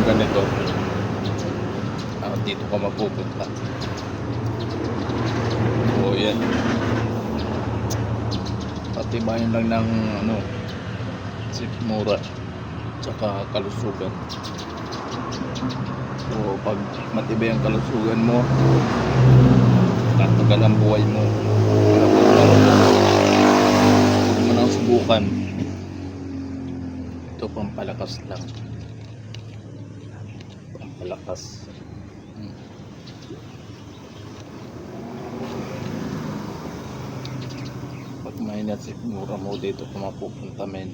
ganito ah, dito ka mapupunta. So yan. Patibayan lang ng ano sikmura tsaka kalusugan. So pag matibay ang kalusugan mo tatagal ang buhay mo. Mo nang subukan ito pampalakas lang pampalakas Hmm. pag mainat si mura mo dito kung mapupunta men